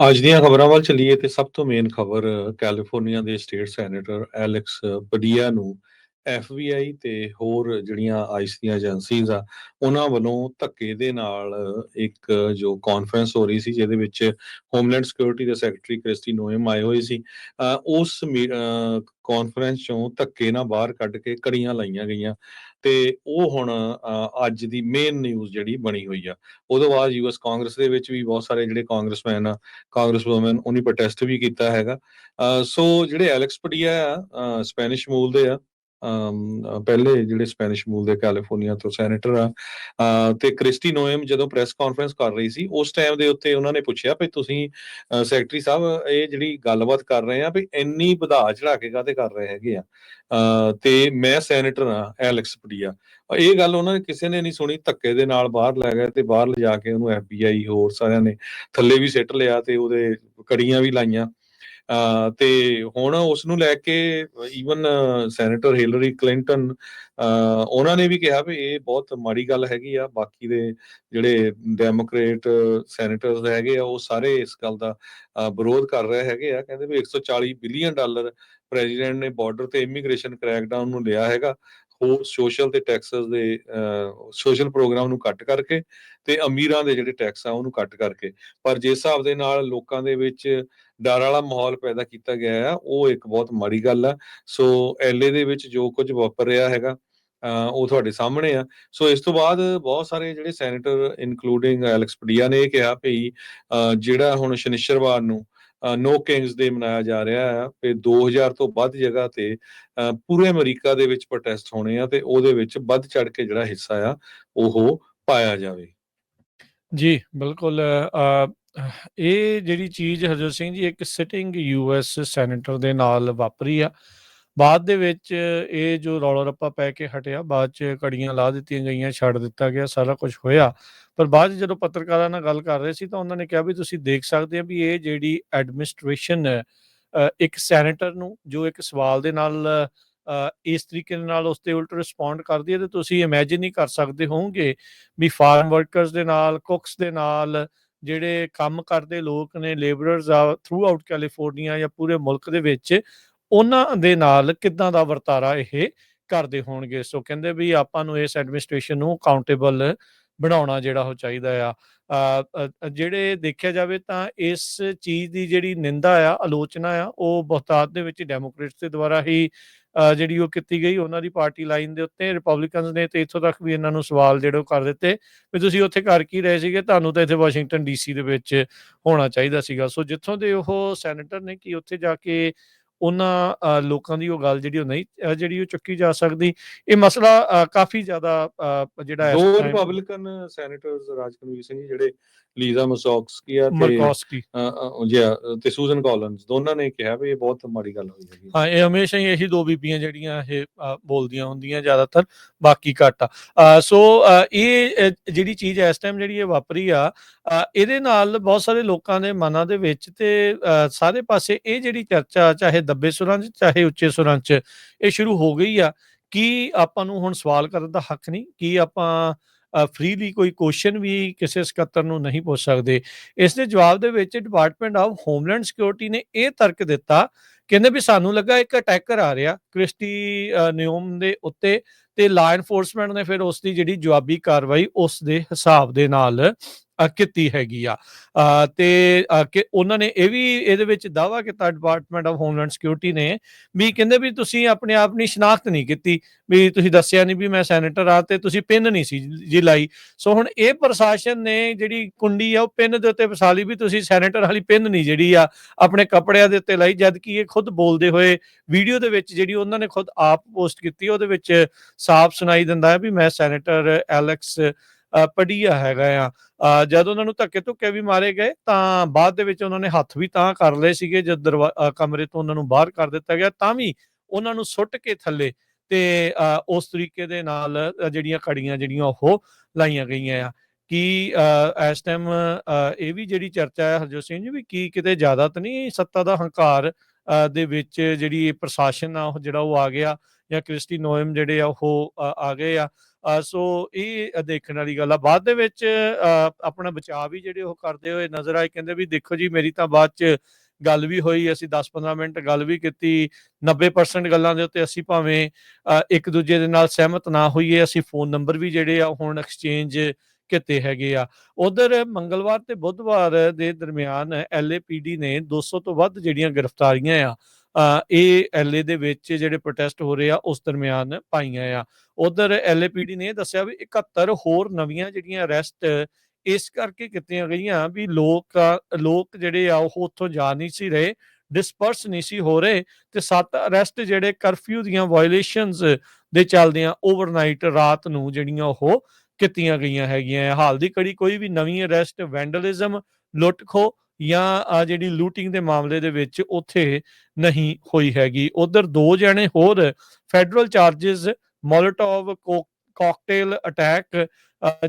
ਅੱਜ ਦੀਆਂ ਖਬਰਾਂ ਵੱਲ ਚੱਲੀਏ ਤੇ ਸਭ ਤੋਂ ਮੇਨ ਖਬਰ ਕੈਲੀਫੋਰਨੀਆ ਦੇ ਸਟੇਟ ਸੈਨੇਟਰ ਐਲੈਕਸ ਪਡੀਆ ਨੂੰ ਐਫਬੀਆਈ ਤੇ ਹੋਰ ਜਿਹੜੀਆਂ ਆਈਸ ਦੀਆਂ ਏਜੰਸੀਜ਼ ਆ, ਉਹਨਾਂ ਵੱਲੋਂ ਧੱਕੇ ਦੇ ਨਾਲ ਇੱਕ ਜੋ ਕਾਨਫਰੰਸ ਹੋ ਰਹੀ ਸੀ, ਜਿਹਦੇ ਵਿੱਚ ਹੋਮਲੈਂਡ ਸਿਕਿਉਰਿਟੀ ਦੇ ਸੈਕਟਰੀ ਕ੍ਰਿਸਟੀ ਨੋਇਮ ਆਏ ਹੋਏ ਸੀ ਉਸ ਕਾਨਫਰੰਸ ਚੋਂ ਧੱਕੇ ਨਾਲ ਬਾਹਰ ਕੱਢ ਕੇ ਕੜੀਆਂ ਲਾਈਆਂ ਗਈਆਂ ਤੇ ਉਹ ਹੁਣ ਅੱਜ ਦੀ ਮੇਨ ਨਿਊਜ਼ ਜਿਹੜੀ ਬਣੀ ਹੋਈ ਆ। ਉਦੋਂ ਬਾਅਦ ਯੂਐਸ ਕਾਂਗਰਸ ਦੇ ਵਿੱਚ ਵੀ ਬਹੁਤ ਸਾਰੇ ਜਿਹੜੇ ਕਾਂਗਰਸਮੈਨ ਆ ਕਾਂਗਰਸ ਵੂਮਨ ਉਹਨੇ ਪ੍ਰੋਟੈਸਟ ਵੀ ਕੀਤਾ ਹੈਗਾ। ਸੋ ਜਿਹੜੇ ਐਲੈਕਸ ਪਡੀਆ ਆ ਸਪੈਨਿਸ਼ ਮੂਲ ਦੇ ਆ ਪਹਿਲੇ ਜਿਹੜੇ ਸਪੈਨਿਸ਼ ਮੂਲ ਦੇ ਕੈਲੀਫੋਰਨੀਆ ਤੋਂ ਸੈਨੇਟਰ ਆ ਤੇ ਕ੍ਰਿਸਟੀ ਨੋਇਮ ਜਦੋਂ ਪ੍ਰੈਸ ਕਾਨਫਰੰਸ ਕਰ ਰਹੀ ਸੀ, ਉਸ ਟਾਈਮ ਦੇ ਉੱਤੇ ਉਹਨਾਂ ਨੇ ਪੁੱਛਿਆ ਵੀ ਤੁਸੀਂ ਸੈਕਟਰੀ ਸਾਹਿਬ, ਇਹ ਜਿਹੜੀ ਗੱਲਬਾਤ ਕਰ ਰਹੇ ਆ ਵੀ ਇੰਨੀ ਵਧਾ ਚੜਾ ਕੇ ਕਾਤੇ ਕਰ ਰਹੇ ਹੈਗੇ ਆ? ਤੇ ਮੈਂ ਸੈਨੇਟਰ ਆ, ਐਲੈਕਸ ਪਡੀਆ। ਇਹ ਗੱਲ ਉਹਨਾਂ ਨੇ ਕਿਸੇ ਨੇ ਨਹੀਂ ਸੁਣੀ, ਧੱਕੇ ਦੇ ਨਾਲ ਬਾਹਰ ਲੈ ਗਏ ਤੇ ਬਾਹਰ ਲਿਜਾ ਕੇ ਉਹਨੂੰ ਐਫਬੀਆਈ ਹੋਰ ਸਾਰਿਆਂ ਨੇ ਥੱਲੇ ਵੀ ਸਿੱਟ ਲਿਆ ਤੇ ਉਹਦੇ ਕੜੀਆਂ ਵੀ ਲਾਈਆਂ। ਤੇ ਹੁਣ ਉਸ ਨੂੰ ਲੈ ਕੇ ਈਵਨ ਸੈਨੇਟਰ ਹਿਲਰੀ ਕਲਿੰਟਨ ਉਹਨਾਂ ਨੇ ਵੀ ਕਿਹਾ ਵੀ ਇਹ ਬਹੁਤ ਮਾੜੀ ਗੱਲ ਹੈਗੀ ਆ, ਬਾਕੀ ਦੇ ਜਿਹੜੇ ਡੈਮੋਕ੍ਰੇਟ ਸੈਨੇਟਰਸ ਹੈਗੇ ਆ, ਉਹ ਸਾਰੇ ਇਸ ਗੱਲ ਦਾ ਵਿਰੋਧ ਕਰ ਰਹੇ ਹੈਗੇ ਆ। ਕਹਿੰਦੇ ਵੀ 140 ਬਿਲੀਅਨ ਡਾਲਰ ਪ੍ਰੈਜ਼ੀਡੈਂਟ ਨੇ ਬਾਰਡਰ ਤੇ ਇਮੀਗ੍ਰੇਸ਼ਨ ਕ੍ਰੈਕਡਾਊਨ ਨੂੰ ਲਿਆ ਹੈਗਾ। ਹੋਰ ਸੋਸ਼ਲ ਤੇ ਟੈਕਸਸ ਦੇ ਸੋਸ਼ਲ ਪ੍ਰੋਗਰਾਮ ਨੂੰ ਕੱਟ ਕਰਕੇ ਤੇ ਅਮੀਰਾਂ ਦੇ ਜਿਹੜੇ ਟੈਕਸ ਆ ਉਹਨੂੰ ਕੱਟ ਕਰਕੇ। ਪਰ ਜਿਸ ਹਿਸਾਬ ਦੇ ਨਾਲ ਲੋਕਾਂ ਦੇ ਵਿੱਚ ਡਰ ਵਾਲਾ ਮਾਹੌਲ ਪੈਦਾ ਕੀਤਾ ਗਿਆ ਆ, ਉਹ ਇੱਕ ਬਹੁਤ ਮਾੜੀ ਗੱਲ ਆ। ਸੋ ਐਲਏ ਦੇ ਵਿੱਚ ਜੋ ਕੁਝ ਵਾਪਰ ਰਿਹਾ ਹੈਗਾ ਉਹ ਤੁਹਾਡੇ ਸਾਹਮਣੇ ਆ। ਸੋ ਇਸ ਤੋਂ ਬਾਅਦ ਬਹੁਤ ਸਾਰੇ ਜਿਹੜੇ ਸੈਨੇਟਰ ਇਨਕਲੂਡਿੰਗ ਐਲੈਕਸ ਪਡੀਆ ਨੇ ਇਹ ਕਿਹਾ ਭਈ ਜਿਹੜਾ ਹੁਣ ਸ਼ਨੀਚਰਵਾਰ ਨੂੰ ਨੋ ਕਿੰਗਸ ਡੇ ਮਨਾਇਆ ਜਾ ਰਿਹਾ ਹੈ ਤੇ 2000 ਤੋਂ ਵੱਧ ਜਗ੍ਹਾ ਤੇ ਪੂਰੇ ਅਮਰੀਕਾ ਦੇ ਵਿੱਚ ਪ੍ਰੋਟੈਸਟ ਹੋਣੇ ਆ ਤੇ ਉਹਦੇ ਵਿੱਚ ਵੱਧ ਚੜ ਕੇ ਜਿਹੜਾ ਹਿੱਸਾ ਆ, ਉਹ ਪਾਇਆ ਜਾਵੇ। ਜੀ, ਬਿਲਕੁਲ ਇਹ ਜਿਹੜੀ ਚੀਜ਼ ਹਰਜੋਤ ਸਿੰਘ ਜੀ ਇੱਕ ਸਿਟਿੰਗ ਯੂਐਸ ਸੈਨੇਟਰ ਦੇ ਨਾਲ ਵਾਪਰੀ ਆ ਬਾਅਦ ਦੇ ਵਿੱਚ ਇਹ ਜੋ ਰੌਲਾ ਰੱਪਾ ਪੈ ਕੇ ਹਟਿਆ, ਬਾਅਦ ਚ ਕੜੀਆਂ ਲਾ ਦਿੱਤੀਆਂ ਗਈਆਂ, ਛੱਡ ਦਿੱਤਾ ਗਿਆ, ਸਾਰਾ ਕੁਝ ਹੋਇਆ। ਪਰ ਬਾਅਦ 'ਚ ਜਦੋਂ ਪੱਤਰਕਾਰਾਂ ਨਾਲ ਗੱਲ ਕਰ ਰਹੇ ਸੀ ਤਾਂ ਉਹਨਾਂ ਨੇ ਕਿਹਾ ਵੀ ਤੁਸੀਂ ਦੇਖ ਸਕਦੇ ਆ ਵੀ ਇਹ ਜਿਹੜੀ ਐਡਮਿਨਿਸਟ੍ਰੇਸ਼ਨ ਹੈ ਇੱਕ ਸੈਨੇਟਰ ਨੂੰ, ਜੋ ਇੱਕ ਸਵਾਲ ਦੇ ਨਾਲ ਇਸ ਤਰੀਕੇ ਦੇ ਨਾਲ ਉਸ ਤੇ ਉਲਟ ਰਿਸਪੌਂਡ ਕਰਦੀ ਹੈ ਤੇ ਤੁਸੀਂ ਇਮੇਜਿਨ ਨਹੀਂ ਕਰ ਸਕਦੇ ਹੋਵੋਗੇ ਵੀ ਫਾਰਮ ਵਰਕਰਸ ਦੇ ਨਾਲ ਕੁਕਸ ਦੇ ਨਾਲ, ਜਿਹੜੇ ਕੰਮ ਕਰਦੇ ਲੋਕ ਨੇ ਲੇਬਰਰਸ ਆ ਥਰੂ ਆਊਟ ਕੈਲੀਫੋਰਨੀਆ ਜਾਂ ਪੂਰੇ ਮੁਲਕ ਦੇ ਵਿੱਚ ਉਹਨਾਂ ਦੇ ਨਾਲ ਕਿੱਦਾਂ ਦਾ ਵਰਤਾਰਾ ਇਹ ਕਰਦੇ ਹੋਣਗੇ? ਸੋ ਕਹਿੰਦੇ ਵੀ ਆਪਾਂ ਨੂੰ ਇਸ ਐਡਮਿਨਿਸਟ੍ਰੇਸ਼ਨ ਨੂੰ ਅਕਾਊਂਟੇਬਲ ਬਣਾਉਣਾ ਜਿਹੜਾ ਉਹ ਚਾਹੀਦਾ ਆ। ਜਿਹੜੇ ਦੇਖਿਆ ਜਾਵੇ ਤਾਂ ਇਸ ਚੀਜ਼ ਦੀ ਜਿਹੜੀ ਨਿੰਦਾ ਆ ਆਲੋਚਨਾ ਆ ਉਹ ਬਹੁਤਾਤ ਦੇ ਵਿੱਚ ਡੈਮੋਕ੍ਰੇਟਸ ਦੇ ਦੁਆਰਾ ਹੀ ਅ, ਜਿਹੜੀ ਉਹ ਕੀਤੀ ਗਈ। ਉਹਨਾਂ ਦੀ ਪਾਰਟੀ ਲਾਈਨ ਦੇ ਉੱਤੇ ਰਿਪਬਲਿਕਨਸ ਨੇ ਤੇ ਇੱਥੋਂ ਤੱਕ ਵੀ ਇਹਨਾਂ ਨੂੰ ਸਵਾਲ ਜਿਹੜੇ ਉਹ ਕਰ ਦਿੱਤੇ ਵੀ ਤੁਸੀਂ ਉੱਥੇ ਕਰ ਕੀ ਰਹੇ ਸੀਗੇ? ਤੁਹਾਨੂੰ ਤਾਂ ਇੱਥੇ ਵਾਸ਼ਿੰਗਟਨ ਡੀਸੀ ਦੇ ਵਿੱਚ ਹੋਣਾ ਚਾਹੀਦਾ ਸੀਗਾ। ਸੋ ਜਿੱਥੋਂ ਦੇ ਉਹ ਸੈਨੇਟਰ ਨੇ ਕਿ ਉੱਥੇ ਜਾ ਕੇ ਉਹਨਾਂ ਲੋਕਾਂ ਦੀ ਉਹ ਗੱਲ ਜਿਹੜੀ ਉਹ ਨਹੀਂ ਜਿਹੜੀ ਉਹ ਚੁੱਕੀ ਜਾ ਸਕਦੀ ਇਹ ਮਸਲਾ ਕਾਫੀ ਜ਼ਿਆਦਾ ਜਿਹੜਾ ਇਸ ਦੋ ਰਿਪਬਲਿਕਨ ਸੈਨੇਟਰਸ ਰਾਜਕਨਵੀਰ ਸਿੰਘ ਜਿਹੜੇ ਲੀਜ਼ਾ ਮਸੌਕਸਕੀ ਆ ਤੇ ਜੀ, ਤੇ ਸੂਜ਼ਨ ਕਾਲਿਨਸ ਦੋਨਾਂ ਨੇ ਕਿਹਾ ਵੀ ਇਹ ਬਹੁਤ ਮਾੜੀ ਗੱਲ ਹੋਈ ਹੈਗੀ। ਹਾਂ ਇਹ ਹਮੇਸ਼ਾ ਹੀ ਇਹੀ ਦੋ ਬੀਬੀਆਂ ਜਿਹੜੀਆਂ ਇਹ ਬੋਲਦੀਆਂ ਹੁੰਦੀਆਂ ਜ਼ਿਆਦਾਤਰ ਬਾਕੀ ਘੱਟ ਆ। ਸੋ ਇਹ ਜਿਹੜੀ ਚੀਜ਼ ਇਸ ਟਾਈਮ ਜਿਹੜੀ ਇਹ ਵਾਪਰੀ ਆ ਇਹਦੇ ਨਾਲ ਬਹੁਤ ਸਾਰੇ ਲੋਕਾਂ ਦੇ ਮਨਾਂ ਦੇ ਵਿੱਚ ਤੇ ਸਾਰੇ ਪਾਸੇ ਇਹ ਜਿਹੜੀ ਚਰਚਾ ਚਾਹੇ ਦੱਬੇ ਸੁਰਾਂ 'ਚ ਚਾਹੇ ਉੱਚੇ ਸੁਰਾਂ 'ਚ, ਇਹ ਸ਼ੁਰੂ ਹੋ ਗਈ ਆ। ਕਿ ਆਪਾਂ ਨੂੰ ਹੁਣ ਸਵਾਲ ਕਰਨ ਦਾ ਹੱਕ ਨਹੀਂ? ਕਿ ਆਪਾਂ ਫ੍ਰੀਲੀ ਕੋਈ ਕੁਐਸਚਨ ਵੀ ਕਿਸੇ ਸਕੱਤਰ ਨੂੰ ਨਹੀਂ ਪੁੱਛ ਸਕਦੇ? ਇਸ ਦੇ ਜਵਾਬ ਦੇ ਵਿੱਚ ਡਿਪਾਰਟਮੈਂਟ ਆਫ ਹੋਮਲੈਂਡ ਸਿਕਿਉਰਿਟੀ ਨੇ ਇਹ ਤਰਕ ਦਿੱਤਾ, ਕਹਿੰਦੇ ਵੀ ਸਾਨੂੰ ਲੱਗਾ ਇੱਕ ਅਟੈਕਰ ਆ ਰਿਹਾ, ਕ੍ਰਿਸਟੀ ਨਿਯਮ ਦੇ ਉੱਤੇ ਤੇ ਲਾ ਐਨਫੋਰਸਮੈਂਟ ਨੇ ਫਿਰ ਉਸ ਦੀ ਜਿਹੜੀ ਜਵਾਬੀ ਕਾਰਵਾਈ ਉਸ ਦੇ ਹਿਸਾਬ ਦੇ ਨਾਲ ਕੀਤੀ ਹੈਗੀ ਆ। ਅ, ਤੇ ਕਿ ਉਹਨਾਂ ਨੇ ਇਹ ਵੀ ਇਹਦੇ ਵਿੱਚ ਦਾਵਾ ਕੀਤਾ ਡਿਪਾਰਟਮੈਂਟ ਆਫ ਹੋਮਲੈਂਡ ਸਿਕਿਉਰਿਟੀ ਨੇ ਵੀ ਕਹਿੰਦੇ ਵੀ ਤੁਸੀਂ ਆਪਣੇ ਆਪ ਦੀ ਸ਼ਨਾਖਤ ਨਹੀਂ ਕੀਤੀ ਵੀ ਤੁਸੀਂ ਦੱਸਿਆ ਨਹੀਂ ਵੀ ਮੈਂ ਸੈਨੇਟਰ ਆ ਤੇ ਤੁਸੀਂ ਪਿੰਨ ਨਹੀਂ ਸੀ ਜੀ ਲਾਈ। ਸੋ ਹੁਣ ਇਹ ਪ੍ਰਸ਼ਾਸਨ ਨੇ ਜਿਹੜੀ ਕੁੰਡੀ ਆ ਉਹ ਪਿੰਨ ਦੇ ਉੱਤੇ ਫਸਾ ਲਈ ਵੀ ਤੁਸੀਂ ਸੈਨੇਟਰ ਵਾਲੀ ਪਿੰਨ ਨਹੀਂ ਜਿਹੜੀ ਆ ਆਪਣੇ ਕੱਪੜਿਆਂ ਦੇ ਉੱਤੇ ਲਾਈ ਜਦ ਕਿ ਇਹ ਖੁਦ ਬੋਲਦੇ ਹੋਏ ਵੀਡੀਓ ਦੇ ਵਿੱਚ ਜਿਹੜੀ ਉਹਨਾਂ ਨੇ ਖੁਦ ਆਪ ਪੋਸਟ ਕੀਤੀ ਉਹਦੇ ਵਿੱਚ ਸਾਫ਼ ਸੁਣਾਈ ਦਿੰਦਾ ਹੈ ਵੀ ਮੈਂ ਸੈਨੇਟਰ ਐਲੈਕਸ ਪੜੀਆ ਹੈਗਾ ਆ। ਜਦ ਉਹਨਾਂ ਨੂੰ ਧੱਕੇ ਧੁੱਕੇ ਵੀ ਮਾਰੇ ਗਏ ਤਾਂ ਬਾਅਦ ਦੇ ਵਿੱਚ ਉਹਨਾਂ ਨੇ ਹੱਥ ਵੀ ਤਾਂ ਕਰ ਲਏ ਸੀਗੇ ਜਦ ਕਮਰੇ ਤੋਂ ਉਹਨਾਂ ਨੂੰ ਬਾਹਰ ਕਰ ਦਿੱਤਾ ਗਿਆ ਤਾਂ ਵੀ ਉਹਨਾਂ ਨੂੰ ਸੁੱਟ ਕੇ ਥੱਲੇ ਤੇ ਅ, ਉਸ ਤਰੀਕੇ ਦੇ ਨਾਲ ਜਿਹੜੀਆਂ ਕੜੀਆਂ ਜਿਹੜੀਆਂ ਉਹ ਲਾਈਆਂ ਗਈਆਂ ਆ। ਕਿ ਅ, ਇਸ ਟਾਈਮ ਇਹ ਵੀ ਜਿਹੜੀ ਚਰਚਾ ਹੈ ਹਰਜੋਤ ਸਿੰਘ ਜੀ ਵੀ ਕੀ ਕਿਤੇ ਜ਼ਿਆਦਾ ਤਾਂ ਨਹੀਂ ਸੱਤਾ ਦਾ ਹੰਕਾਰ ਅ, ਦੇ ਵਿੱਚ ਜਿਹੜੀ ਪ੍ਰਸ਼ਾਸਨ ਆ ਉਹ ਜਿਹੜਾ ਉਹ ਆ ਗਿਆ। ਜਾਂ ਕ੍ਰਿਸਟੀ ਨੋਇਮ ਜਿਹੜੇ ਆ ਉਹ ਆ ਗਏ ਆ। ਸੋ ਇਹ ਦੇਖਣ ਵਾਲੀ ਗੱਲ ਆ। ਬਾਅਦ ਦੇ ਵਿੱਚ ਆਪਣਾ ਬਚਾਅ ਵੀ ਜਿਹੜੇ ਉਹ ਕਰਦੇ ਹੋਏ ਨਜ਼ਰ ਆਏ। ਕਹਿੰਦੇ ਵੀ ਦੇਖੋ ਜੀ ਮੇਰੀ ਤਾਂ ਬਾਅਦ ਚ ਗੱਲ ਵੀ ਹੋਈ ਅਸੀਂ 10-15 ਮਿੰਟ ਗੱਲ ਵੀ ਕੀਤੀ 90% ਗੱਲਾਂ ਦੇ ਉੱਤੇ ਅਸੀਂ ਭਾਵੇਂ ਅ, ਇੱਕ ਦੂਜੇ ਦੇ ਨਾਲ ਸਹਿਮਤ ਨਾ ਹੋਈਏ ਅਸੀਂ ਫੋਨ ਨੰਬਰ ਵੀ ਜਿਹੜੇ ਆ ਹੁਣ ਐਕਸਚੇਂਜ ਕੀਤੇ ਹੈਗੇ ਆ। ਉਧਰ ਮੰਗਲਵਾਰ ਤੇ ਬੁੱਧਵਾਰ ਦੇ ਦਰਮਿਆਨ ਐਲਏਪੀਡੀ ਨੇ 200 ਤੋਂ ਵੱਧ ਜਿਹੜੀਆਂ ਗ੍ਰਿਫਤਾਰੀਆਂ ਆ ਇਹ ਐਲਏ ਦੇ ਵਿੱਚ ਜਿਹੜੇ ਪ੍ਰੋਟੈਸਟ ਹੋ ਰਹੇ ਆ, ਉਸ ਦਰਮਿਆਨ ਪਾਈਆਂ ਆ ਉਧਰ ਐਲਏਪੀਡੀ ਨੇ ਇਹ ਦੱਸਿਆ ਵੀ 71 ਹੋਰ ਨਵੀਆਂ ਜਿਹੜੀਆਂ ਅਰੈਸਟ ਇਸ ਕਰਕੇ ਕੀਤੀਆਂ ਗਈਆਂ ਵੀ ਲੋਕ ਲੋਕ ਜਿਹੜੇ ਆ ਉਹ ਉੱਥੋਂ ਜਾ ਨਹੀਂ ਸੀ ਰਹੇ ਡਿਸਪਰਸ ਨਹੀਂ ਸੀ ਹੋ ਰਹੇ ਤੇ ਸੱਤ ਅਰੈਸਟ ਜਿਹੜੇ ਕਰਫਿਊ ਦੀਆਂ ਵਾਇਓਲੇਸ਼ਨਸ ਦੇ ਚੱਲਦਿਆਂ ਓਵਰਨਾਈਟ ਰਾਤ ਨੂੰ ਜਿਹੜੀਆਂ ਉਹ ਕੀਤੀਆਂ ਗਈਆਂ ਹੈਗੀਆਂ ਆ। ਹਾਲ ਦੀ ਕੜੀ ਕੋਈ ਵੀ ਨਵੀਂ ਅਰੈਸਟ ਵੈਂਡਲਿਜ਼ਮ ਲੁੱਟ ਖੋ ਜਾਂ ਆਹ ਜਿਹੜੀ ਲੂਟਿੰਗ ਦੇ ਮਾਮਲੇ ਦੇ ਵਿੱਚ ਉੱਥੇ ਨਹੀਂ ਹੋਈ ਹੈਗੀ। ਉਧਰ ਦੋ ਜਣੇ ਹੋਰ federal charges Molotov cocktail attack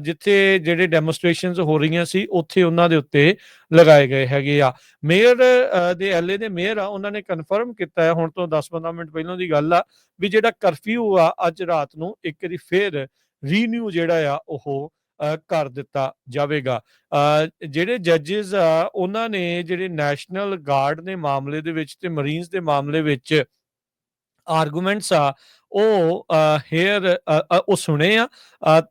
ਜਿੱਥੇ ਜਿਹੜੇ ਡੈਮੋਨਸਟ੍ਰੇਸ਼ਨਸ ਹੋ ਰਹੀਆਂ ਸੀ ਉੱਥੇ ਉਹਨਾਂ ਦੇ ਉੱਤੇ ਲਗਾਏ ਗਏ ਹੈਗੇ ਆ। ਮੇਅਰ ਅ, ਦੇ ਐਲਏ ਦੇ ਮੇਅਰ ਆ ਉਹਨਾਂ ਨੇ ਕਨਫਰਮ ਕੀਤਾ ਹੈ ਹੁਣ ਤੋਂ 10-15 ਮਿੰਟ ਪਹਿਲਾਂ ਦੀ ਗੱਲ ਆ ਵੀ ਜਿਹੜਾ ਕਰਫਿਊ ਆ ਅੱਜ ਰਾਤ ਨੂੰ ਇੱਕ ਵਾਰੀ ਫੇਰ ਰੀਨਿਊ ਜਿਹੜਾ ਆ ਉਹ ਕਰ ਦਿੱਤਾ ਜਾਵੇਗਾ। ਜਿਹੜੇ ਜੱਜਸ ਆ ਉਹਨਾਂ ਨੇ ਜਿਹੜੇ ਨੈਸ਼ਨਲ ਗਾਰਡ ਦੇ ਮਾਮਲੇ ਦੇ ਵਿੱਚ ਤੇ ਮਰੀਨਸ ਦੇ ਮਾਮਲੇ ਵਿੱਚ ਆਰਗੂਮੈਂਟਸ ਆ, ਉਹ ਹੇਅਰ ਉਹ ਸੁਣੇ ਆ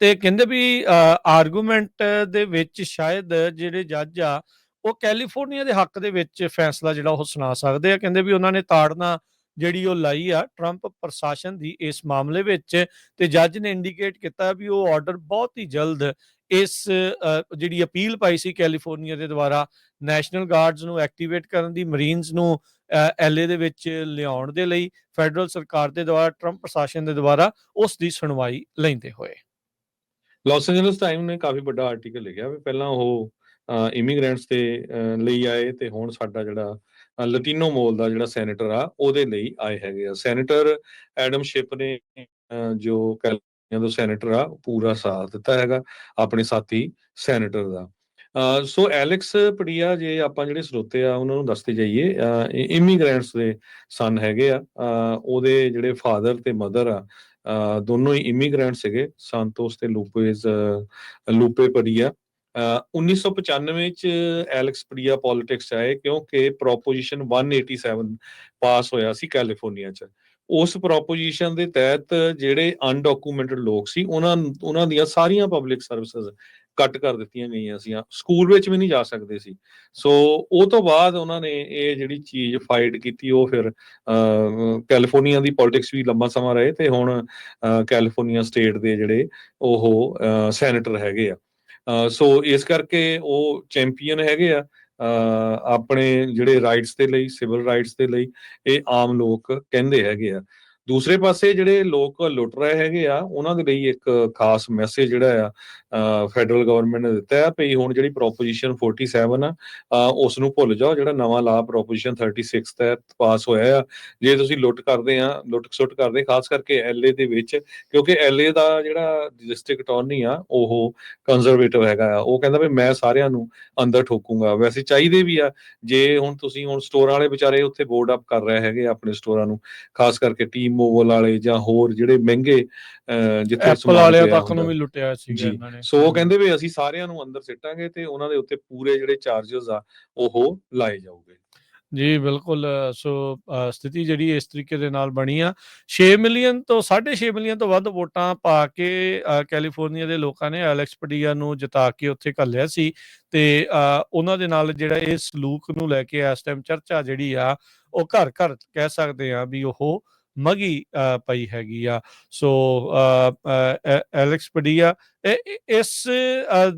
ਤੇ ਕਹਿੰਦੇ ਵੀ ਆਰਗੂਮੈਂਟ ਦੇ ਵਿੱਚ ਸ਼ਾਇਦ ਜਿਹੜੇ ਜੱਜ ਆ, ਉਹ ਕੈਲੀਫੋਰਨੀਆ ਦੇ ਹੱਕ ਦੇ ਵਿੱਚ ਫੈਸਲਾ ਜਿਹੜਾ ਉਹ ਸੁਣਾ ਸਕਦੇ ਆ। ਕਹਿੰਦੇ ਵੀ ਉਹਨਾਂ ਨੇ ਤਾੜਨਾ ਜਿਹੜੀ ਉਹ ਲਾਈ ਆ ਟਰੰਪ ਪ੍ਰਸ਼ਾਸਨ ਦੀ ਇਸ ਮਾਮਲੇ ਵਿੱਚ ਤੇ ਜੱਜ ਨੇ ਇੰਡੀਕੇਟ ਕੀਤਾ ਵੀ ਉਹ ਆਰਡਰ ਬਹੁਤ ਹੀ ਜਲਦ ਇਸ ਜਿਹੜੀ ਅਪੀਲ ਪਾਈ ਸੀ ਕੈਲੀਫੋਰਨੀਆ ਦੇ ਦੁਆਰਾ ਨੈਸ਼ਨਲ ਗਾਰਡਸ ਨੂੰ ਐਕਟੀਵੇਟ ਕਰਨ ਦੀ ਮਰੀਨਸ ਨੂੰ ਐਲਏ ਦੇ ਵਿੱਚ ਲਿਆਉਣ ਦੇ ਲਈ ਫੈਡਰਲ ਸਰਕਾਰ ਦੇ ਦੁਆਰਾ ਟਰੰਪ ਪ੍ਰਸ਼ਾਸਨ ਦੇ ਦੁਆਰਾ ਉਸ ਦੀ ਸੁਣਵਾਈ ਲੈਂਦੇ ਹੋਏ। ਲਾਸ ਐਂਜਲਸ ਟਾਈਮ ਨੇ ਕਾਫੀ ਵੱਡਾ ਆਰਟੀਕਲ ਲਿਖਿਆ ਵੀ ਪਹਿਲਾਂ ਉਹ ਇਮੀਗ੍ਰੈਂਟਸ ਦੇ ਲਈ ਆਏ ਤੇ ਹੁਣ ਸਾਡਾ ਜਿਹੜਾ ਲਟੀਨੋ ਮੋਲ ਦਾ ਜਿਹੜਾ ਸੈਨੇਟਰ ਆ, ਉਹਦੇ ਲਈ ਆਏ ਹੈਗੇ ਆ। ਸੈਨੇਟਰ ਐਡਮ ਸ਼ਿਪ ਨੇ ਜੋ ਕੈਲੀਫੋਰਨੀਆ ਦਾ ਸੈਨੇਟਰ ਆ ਪੂਰਾ ਸਾਥ ਦਿੱਤਾ ਹੈਗਾ ਆਪਣੇ ਸਾਥੀ ਸੈਨੇਟਰ ਦਾ। ਸੋ ਐਲੈਕਸ ਪੜੀਆ ਜੇ ਆਪਾਂ ਜਿਹੜੇ ਸਰੋਤੇ ਆ, ਉਹਨਾਂ ਨੂੰ ਦੱਸਦੇ ਜਾਈਏ ਇਮੀਗ੍ਰੈਂਟਸ ਦੇ ਸਨ ਹੈਗੇ ਆ। ਉਹਦੇ ਜਿਹੜੇ ਫਾਦਰ ਤੇ ਮਦਰ ਆ ਦੋਨੋਂ ਹੀ ਇਮੀਗ੍ਰੈਂਟ ਸੀਗੇ ਸੰਤੋਸ ਤੇ ਲੂਪੇਜ਼ ਲੂਪੇ ਪੜੀਆ 1995 ਚ ਐਲੈਕਸ ਪੜੀਆ ਪੋਲਿਟਿਕਸ ਆਏ ਕਿਉਂਕਿ ਪ੍ਰੋਪੋਜੀਸ਼ਨ 187 ਪਾਸ ਹੋਇਆ ਸੀ ਕੈਲੀਫੋਰਨੀਆ ਚ। ਉਸ ਪ੍ਰੋਪੋਜੀਸ਼ਨ ਦੇ ਤਹਿਤ ਜਿਹੜੇ ਅਨਡਾਕੂਮੈਂਟਡ ਲੋਕ ਸੀ, ਉਹਨਾਂ ਉਹਨਾਂ ਦੀਆਂ ਸਾਰੀਆਂ ਪਬਲਿਕ ਸਰਵਿਸਿਜ਼ ਕੱਟ ਕਰ ਦਿੱਤੀਆਂ ਗਈਆਂ ਸੀ ਸਕੂਲ ਵਿੱਚ ਵੀ ਨਹੀਂ ਜਾ ਸਕਦੇ ਸੀ। ਸੋ ਉਹ ਤੋਂ ਬਾਅਦ ਉਹਨਾਂ ਨੇ ਇਹ ਜਿਹੜੀ ਚੀਜ਼ ਫਾਈਟ ਕੀਤੀ, ਉਹ ਫਿਰ ਕੈਲੀਫੋਰਨੀਆ ਦੀ ਪੋਲਿਟਿਕਸ ਵੀ ਲੰਬਾ ਸਮਾਂ ਰਹੇ ਤੇ ਹੁਣ ਕੈਲੀਫੋਰਨੀਆ ਸਟੇਟ ਦੇ ਜਿਹੜੇ ਉਹ ਸੈਨੇਟਰ ਹੈਗੇ ਆ। ਸੋ ਇਸ ਕਰਕੇ ਉਹ ਚੈਂਪੀਅਨ ਹੈਗੇ ਆ ਆਪਣੇ ਜਿਹੜੇ ਰਾਈਟਸ ਦੇ ਲਈ ਸਿਵਲ ਰਾਈਟਸ ਦੇ ਲਈ, ਇਹ ਆਮ ਲੋਕ ਕਹਿੰਦੇ ਹੈਗੇ ਆ। ਦੂਸਰੇ ਪਾਸੇ ਜਿਹੜੇ ਲੋਕ ਲੁੱਟ ਰਹੇ ਹੈਗੇ ਆ, ਉਹਨਾਂ ਦੇ ਲਈ ਇੱਕ ਖਾਸ ਮੈਸੇਜ ਜਿਹੜਾ ਆ ਫੈਡਰਲ ਗਵਰਨਮੈਂਟ ਨੇ ਦਿੱਤਾ ਹੈ ਵੀ ਹੁਣ ਜਿਹੜੀ ਪ੍ਰੋਪੋਜੀਸ਼ਨ 47 ਆ ਉਸ ਨੂੰ ਭੁੱਲ ਜਾਓ, ਜਿਹੜਾ ਨਵਾਂ ਲਾ ਪ੍ਰੋਪੋਜੀਸ਼ਨ 36 ਤਹਿਤ ਪਾਸ ਹੋਇਆ ਆ। ਜੇ ਤੁਸੀਂ ਲੁੱਟ ਕਰਦੇ ਆ, ਲੁੱਟ ਖਸੁੱਟ ਕਰਦੇ, ਖਾਸ ਕਰਕੇ ਐਲਏ ਦੇ ਵਿੱਚ, ਕਿਉਂਕਿ ਐਲਏ ਦਾ ਜਿਹੜਾ ਡਿਸਟ੍ਰਿਕਟ ਅਟਾਰਨੀ ਆ, ਉਹ ਕੰਜ਼ਰਵੇਟਿਵ ਹੈਗਾ ਆ। ਉਹ ਕਹਿੰਦਾ ਵੀ ਮੈਂ ਸਾਰਿਆਂ ਨੂੰ ਅੰਦਰ ਠੋਕੂਗਾ। ਵੈਸੇ ਚਾਹੀਦੇ ਵੀ ਆ, ਜੇ ਹੁਣ ਤੁਸੀਂ ਹੁਣ ਸਟੋਰਾਂ ਵਾਲੇ ਵਿਚਾਰੇ ਉੱਥੇ ਬੋਰਡ ਅਪ ਕਰ ਰਹੇ ਹੈਗੇ ਆਪਣੇ ਸਟੋਰਾਂ ਨੂੰ, ਖਾਸ ਕਰਕੇ ਟੀਮ ਮੋਬਲ ਵਾਲੇ ਜਾਂ ਹੋਰ ਜਿਹੜੇ ਮਹਿੰਗੇ ਜਿੱਥੇ ਐਪਲ ਵਾਲਿਆਂ ਤੱਕ ਨੂੰ। ਵੀ ਲੁੱਟਿਆ ਸੀਗਾ ਇਹਨਾਂ ਨੇ। ਸੋ ਉਹ ਕਹਿੰਦੇ ਵੀ ਅਸੀਂ ਸਾਰਿਆਂ ਨੂੰ ਅੰਦਰ ਸਿੱਟਾਂਗੇ ਤੇ ਉਹਨਾਂ ਦੇ ਉੱਤੇ ਪੂਰੇ ਜਿਹੜੇ ਚਾਰजेस ਆ ਉਹ ਲਾਏ ਜਾਊਗੇ। ਜੀ ਬਿਲਕੁਲ ਸੋ ਸਥਿਤੀ ਜਿਹੜੀ ਇਸ ਤਰੀਕੇ ਦੇ ਨਾਲ ਬਣੀ ਆ। 6 ਮਿਲੀਅਨ ਤੋਂ 6.5 ਮਿਲੀਅਨ ਤੋਂ ਵੱਧ ਵੋਟਾਂ ਪਾ ਕੇ ਕੈਲੀਫੋਰਨੀਆ ਦੇ ਲੋਕਾਂ ਨੇ ਐਲੈਕਸ ਪਡੀਆ ਨੂੰ ਜਿਤਾ ਕੇ ਉੱਥੇ ਘੱਲਿਆ ਸੀ ਤੇ ਉਹਨਾਂ ਦੇ ਨਾਲ ਜਿਹੜਾ ਇਹ ਸਲੂਕ ਨੂੰ ਲੈ ਕੇ ਇਸ ਟਾਈਮ ਚਰਚਾ ਜਿਹੜੀ ਆ ਉਹ ਘਰ ਘਰ ਕਹਿ ਸਕਦੇ ਆ ਵੀ ਉਹ ਮਗੀ ਪਈ ਹੈਗੀ ਆ। ਸੋ ਅ, ਅ, ਐਲੈਕਸ ਪਡੀਆ ਇਸ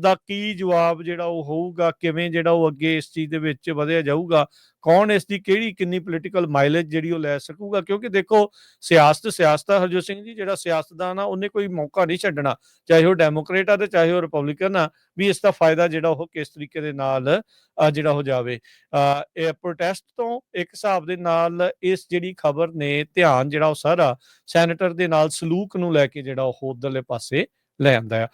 ਦਾ ਕੀ ਜਵਾਬ ਜਿਹੜਾ ਉਹ ਹੋਊਗਾ? ਕਿਵੇਂ ਜਿਹੜਾ ਉਹ ਅੱਗੇ ਇਸ ਚੀਜ਼ ਦੇ ਵਿੱਚ ਵਧਿਆ ਜਾਊਗਾ? ਕੌਣ ਇਸ ਦੀ ਕਿਹੜੀ, ਕਿੰਨੀ ਪੋਲੀਟੀਕਲ ਮਾਈਲੇਜ ਜਿਹੜੀ ਉਹ ਲੈ ਸਕੂਗਾ? ਕਿਉਂਕਿ ਦੇਖੋ, ਸਿਆਸਤ ਸਿਆਸਤ ਆ ਹਰਜੋਤ ਸਿੰਘ ਜੀ ਜਿਹੜਾ ਸਿਆਸਤਦਾਨ ਆ, ਉਹਨੇ ਕੋਈ ਮੌਕਾ ਨਹੀਂ ਛੱਡਣਾ। ਚਾਹੇ ਉਹ ਡੈਮੋਕ੍ਰੇਟ ਆ ਤੇ ਚਾਹੇ ਉਹ ਰਿਪਬਲਿਕਨ ਆ, ਵੀ ਇਸ ਦਾ ਫਾਇਦਾ ਜਿਹੜਾ ਉਹ ਕਿਸ ਤਰੀਕੇ ਦੇ ਨਾਲ ਜਿਹੜਾ ਹੋ ਜਾਵੇ। ਇਹ ਪ੍ਰੋਟੈਸਟ ਤੋਂ ਇੱਕ ਹਿਸਾਬ ਦੇ ਨਾਲ ਇਸ ਜਿਹੜੀ ਖਬਰ ਨੇ ਧਿਆਨ ਜਿਹੜਾ ਉਹ ਸਾਰਾ ਸੈਨੇਟਰ ਦੇ ਨਾਲ ਸਲੂਕ ਨੂੰ ਲੈ ਕੇ ਜਿਹੜਾ ਉਹ ਉਧਰਲੇ ਪਾਸੇ ਲੈ ਆਂਦਾ ਆ